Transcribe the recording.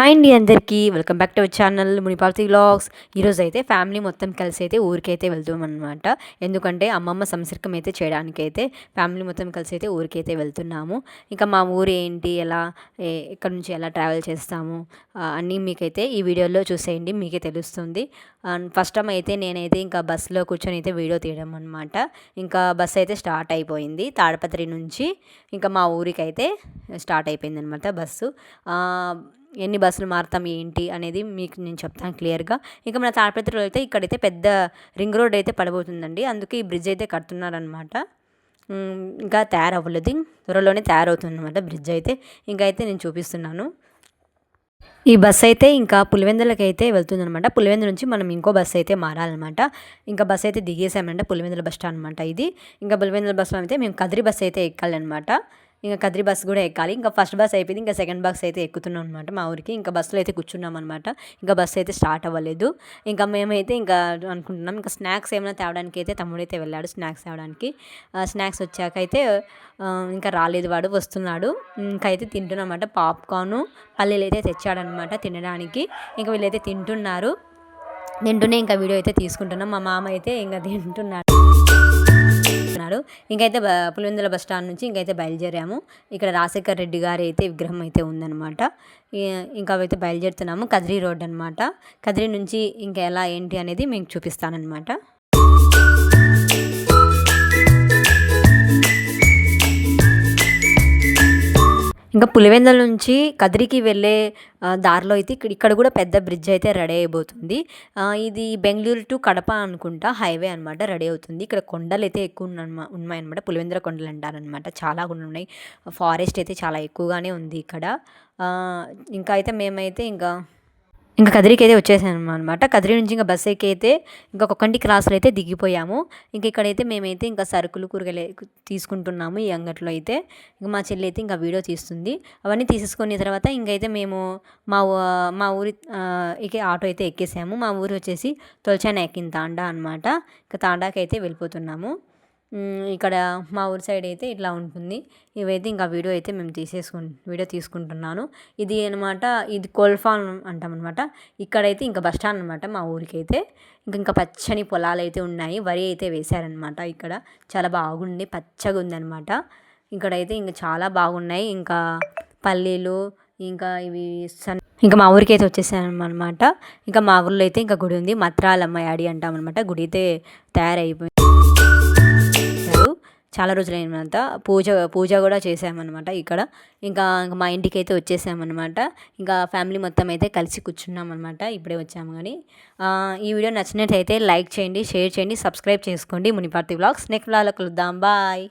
Hi అండి అందరికీ. Welcome back to our channel Muniparthi vlogs. ఈరోజు అయితే ఫ్యామిలీ మొత్తం కలిసి అయితే ఊరికైతే వెళ్తాం అనమాట ఎందుకంటే అమ్మమ్మ సంసర్కం అయితే చేయడానికైతే ఫ్యామిలీ మొత్తం కలిసి అయితే ఊరికైతే వెళ్తున్నాము. ఇంకా మా ఊరు ఏంటి ఎలా ఇక్కడ నుంచి ఎలా ట్రావెల్ చేస్తాము అన్నీ మీకైతే ఈ వీడియోలో చూసేయండి మీకే తెలుస్తుంది. ఫస్ట్ టైం అయితే నేనైతే ఇంకా బస్సులో కూర్చొని అయితే వీడియో తీయడం అనమాట ఇంకా బస్సు అయితే స్టార్ట్ అయిపోయింది తాడపత్రి నుంచి. ఇంకా మా ఊరికి అయితే స్టార్ట్ అయిపోయింది అనమాట బస్సు ఎన్ని బస్సులు మారుతాం ఏంటి అనేది మీకు నేను చెప్తాను క్లియర్గా. ఇంకా మన తాడపత్రిలో అయితే ఇక్కడైతే పెద్ద రింగ్ రోడ్ అయితే పడబోతుందండి. అందుకే ఈ బ్రిడ్జ్ అయితే కడుతున్నారనమాట ఇంకా తయారవ్వలేదు. త్వరలోనే తయారవుతుంది అనమాట బ్రిడ్జ్ అయితే. ఇంకా అయితే నేను చూపిస్తున్నాను. ఈ బస్ అయితే ఇంకా పులివెందులకి అయితే వెళ్తుందనమాట పులివెందుల నుంచి మనం ఇంకో బస్సు అయితే మారాలన్నమాట. ఇంకా బస్ అయితే దిగేసామంటే పులివెందుల బస్ స్టాండ్ అనమాట ఇది. ఇంకా పులివెందుల బస్సులో అయితే మేము కదిరి బస్ అయితే ఎక్కాలన్నమాట. ఇంకా కదిరి బస్ కూడా ఎక్కాలి. ఇంకా ఫస్ట్ బస్ అయిపోయింది. ఇంకా సెకండ్ బస్ అయితే ఎక్కుతున్నాం అనమాట మా ఊరికి. ఇంకా బస్సులో అయితే కూర్చున్నాం అనమాట ఇంకా బస్సు అయితే స్టార్ట్ అవ్వలేదు. ఇంకా మేమైతే ఇంకా అనుకుంటున్నాం. ఇంకా స్నాక్స్ ఏమైనా తేవడానికి అయితే తమ్ముడైతే వెళ్ళాడు స్నాక్స్ తేవడానికి. స్నాక్స్ వచ్చాక అయితే ఇంకా రాలేదు వాడు వస్తున్నాడు. ఇంకా అయితే తింటున్నమాట పాప్కార్ను పల్లీలు అయితే తెచ్చాడనమాట తినడానికి. ఇంకా వీళ్ళైతే తింటున్నారు. తింటూనే ఇంకా వీడియో అయితే తీసుకుంటున్నాం. మా మామ అయితే ఇంకా తింటున్నాడు. ఇంకైతే పులివెందుల బస్ స్టాండ్ నుంచి ఇంకైతే బయలుదేరాము. ఇక్కడ రాజశేఖర్ రెడ్డి గారి అయితే విగ్రహం అయితే ఉందన్నమాట. ఇంకా అయితే బయలుదేరుతున్నాము. కదిరి రోడ్ అనమాట కదిరి నుంచి ఇంకా ఎలా ఏంటి అనేది మీకు చూపిస్తానమాట ఇంకా పులివెందుల నుంచి కదిరికి వెళ్ళే దారిలో అయితే ఇక్కడ ఇక్కడ కూడా పెద్ద బ్రిడ్జ్ అయితే రెడీ అయిపోతుంది. ఇది బెంగళూరు టు కడప అనుకుంటా హైవే అనమాట రెడీ అవుతుంది. ఇక్కడ కొండలు అయితే ఎక్కువ ఉన్నాయన్నమాట. పులివెందుల కొండలు అంటారనమాట చాలా ఉన్నాయి. ఫారెస్ట్ అయితే చాలా ఎక్కువగానే ఉంది ఇక్కడ. ఇంకా అయితే మేమైతే ఇంకా ఇంకా కదిరికి అయితే వచ్చేసాను అనమాట కదిరి నుంచి ఇంకా బస్ ఎక్కి అయితే ఇంకా కొక్కంటి క్రాస్లో అయితే దిగిపోయాము. ఇంక ఇక్కడైతే మేమైతే ఇంకా సరుకులు కూరగాయలు తీసుకుంటున్నాము ఈ అంగట్లో అయితే. ఇంకా మా చెల్లి అయితే ఇంకా వీడియో తీస్తుంది. అవన్నీ తీసేసుకున్న తర్వాత ఇంకైతే మేము మా మా ఊరి ఇక ఆటో అయితే ఎక్కేసాము. మా ఊరు వచ్చేసి తొలచాన ఎక్కిన తాండా అనమాట ఇంకా తాండాకి అయితే వెళ్ళిపోతున్నాము. ఇక్కడ మా ఊరి సైడ్ అయితే ఇట్లా ఉంటుంది. ఇవైతే ఇంకా వీడియో అయితే మేము తీసేసుకు వీడియో తీసుకుంటున్నాను. ఇది అనమాట ఇది కోల్ఫాన్ అంటాం అనమాట ఇక్కడైతే ఇంకా బస్ స్టాండ్ అనమాట మా ఊరికి అయితే ఇంకా ఇంకా పచ్చని పొలాలు అయితే ఉన్నాయి. వరి అయితే వేశారనమాట ఇక్కడ. చాలా బాగుంది పచ్చగా ఉందనమాట ఇక్కడైతే ఇంకా చాలా బాగున్నాయి. ఇంకా పల్లీలు ఇంకా ఇవి సన్ ఇంకా మా ఊరికి అయితే వచ్చేసాను అనమాట ఇంకా మా ఊర్లో అయితే ఇంకా గుడి ఉంది. మత్రాలమ్మ యాడి అంటాం అనమాట గుడి అయితే తయారైపోయింది. చాలా రోజులైనంత పూజ పూజ కూడా చేసామన్నమాట ఇక్కడ. ఇంకా ఇంకా మా ఇంటికి అయితే వచ్చేసామన్నమాట. ఇంకా ఫ్యామిలీ మొత్తం అయితే కలిసి కూర్చున్నాం అనమాట ఇప్పుడే వచ్చాము కానీ. ఈ వీడియో నచ్చినట్టయితే లైక్ చేయండి షేర్ చేయండి సబ్స్క్రైబ్ చేసుకోండి. మునిపార్తి బ్లాగ్స్. నెక్స్ట్ బ్లాగ్లో కలుద్దాం. బాయ్.